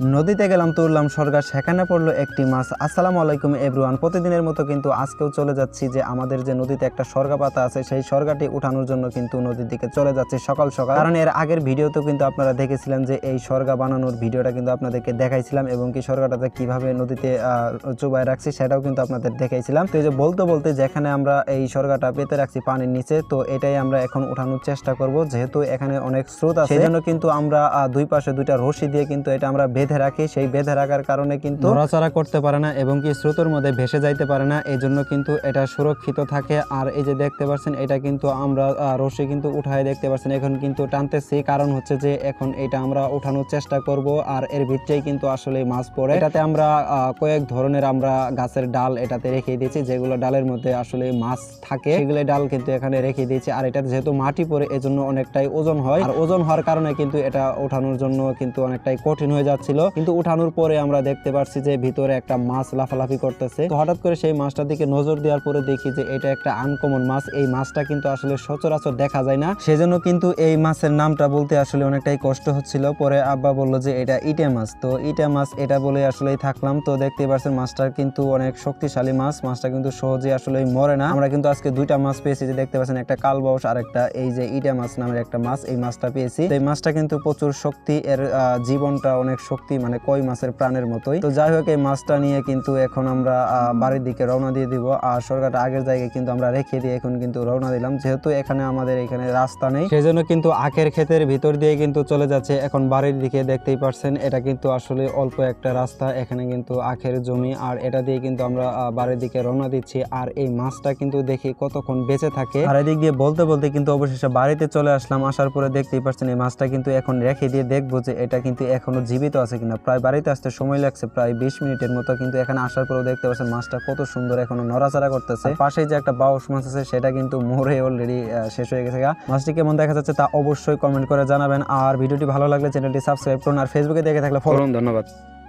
নদীতে গেলাম তুললাম সরকার সেখানে পড়ল একটি মাছ। আসসালামু আলাইকুম এভরিওয়ান প্রতিদিনের মতো কিন্তু আজকেও চলে যাচ্ছি যে আমাদের যে নদীতে একটা সরগা পাতা আছে সেই সরগাটি উঠানোর জন্য কিন্তু নদীর দিকে চলে যাচ্ছি সকাল সকাল। কারণ এর আগের ভিডিওতেও কিন্তু আপনারা দেখেছিলেন যে এই সরগা বানানোর ভিডিওটা কিন্তু আপনাদেরকে দেখাইছিলাম এবং কি সরগাটাতে কীভাবে নদীতে আহ, চুবায় রাখছি সেটাও কিন্তু আপনাদের দেখাইছিলাম। তো এই যে বলতে বলতে যেখানে আমরা এই সরগাটা পেতে রাখছি পানির নিচে তো এটাই আমরা এখন উঠানোর চেষ্টা করব যেহেতু এখানে অনেক স্রোত আছে। সেজন্য কিন্তু আমরা দুই পাশে দুইটা রশি দিয়ে কিন্তু এটা আমরা বেঁধে রাখি, সেই বেঁধে রাখার কারণে কিন্তু নড়াচড়া করতে পারে না এবং কি স্রোতের মধ্যে ভেসে যাইতে পারে না এই জন্য কিন্তু এটা সুরক্ষিত থাকে। আর এই যে দেখতে পাচ্ছেন, এটা কিন্তু আমরা রশি কিন্তু উঠায় দেখতে পাচ্ছেন। এখন কিন্তু টানতেছি, কারণ হচ্ছে যে এখন এটা আমরা উঠানোর চেষ্টা করব, আর এর ভিতরেই কিন্তু আসলে মাছ পড়ে। এটাতে আমরা কয়েক ধরনের আমরা গাছের ডাল এটাতে রেখে দিয়েছি, যেগুলো ডালের মধ্যে আসলে মাছ থাকে। সেগুলো ডাল কিন্তু এখানে রেখে দিয়েছি, আর এটা যেহেতু মাটি পড়ে, এজন্য অনেকটাই ওজন হয়। আর ওজন হওয়ার কারণে কিন্তু এটা ওঠানোর জন্য কিন্তু অনেকটাই কঠিন হয়ে যাচ্ছিল কিন্তু উঠানোর পরে আমরা দেখতে পাচ্ছি যে ভিতরে একটা মাছ লাফালাফি করতেছে। তো হঠাৎ করে সেই মাছটার দিকে নজর দেওয়ার পরে দেখি যে এটা একটা আনকমন মাছ। এই মাছটা কিন্তু আসলে সচরাচর দেখা যায় না। সেজন্য কিন্তু এই মাছের নামটা বলতে আসলে অনেকটাই কষ্ট হচ্ছিল। পরে আব্বা বলল যে এটা ইটে মাছ। তো ইটে মাছ এটা বলে আসলেই থাকলাম। তো দেখতে পাচ্ছেন মাছটার কিন্তু অনেক শক্তিশালী মাছ। মাছটা কিন্তু সহজে আসলে মরে না। আমরা কিন্তু আজকে দুইটা মাছ পেয়েছি যে দেখতে পাচ্ছেন একটা কালবাউস আর একটা এই যে ইটে মাছ নামের একটা মাছ। এই মাছটা পেয়েছি। এই মাছটা কিন্তু প্রচুর শক্তি, এর জীবনটা অনেক শক্তি মানে কই মাছের প্রাণের মতোই। তো যাই হোক, এই মাছটা নিয়ে কিন্তু এখন আমরা বাড়ির দিকে রওনা দিয়ে দিব। আর সরকারটা আগের জায়গায় কিন্তু আমরা রেখে দিয়ে এখন কিন্তু রওনা দিলাম। যেহেতু এখানে আমাদের এখানে রাস্তা নেই সেই জন্য কিন্তু আখের ক্ষেতের ভিতর দিয়ে কিন্তু চলে যাচ্ছে। এখন বাড়ির দিকে দেখতেই পারছেন, এটা কিন্তু আসলে অল্প একটা রাস্তা। এখানে কিন্তু আখের জমি, আর এটা দিয়ে কিন্তু আমরা বাড়ির দিকে রওনা দিচ্ছি। আর এই মাছটা কিন্তু দেখি কতক্ষণ বেঁচে থাকে। আর এদিক দিয়ে বলতে বলতে কিন্তু অবশেষে বাড়িতে চলে আসলাম। আসার পরে দেখতেই পাচ্ছেন এই মাছটা কিন্তু এখন রেখে দিয়ে দেখব যে এটা কিন্তু এখনও জীবিত আছে কিনা, প্রায় বাড়িতে আসতে সময় লাগছে, প্রায় বিশ মিনিটের মতো, কিন্তু এখানে আসার পরেও দেখতে পাচ্ছেন মাছটা কত সুন্দর এখনও নড়াচড়া করতেছে। পাশে যে একটা বাউস মাছ আছে, সেটা কিন্তু মোরে অলরেডি শেষ হয়ে গেছে। মাছটি কেমন দেখা যাচ্ছে তা অবশ্যই কমেন্ট করে জানাবেন। আর ভিডিওটি ভালো লাগলে চ্যানেলটি সাবস্ক্রাইব করুন, আর ফেসবুকে দেখে থাকলে ফলো ধন্যবাদ।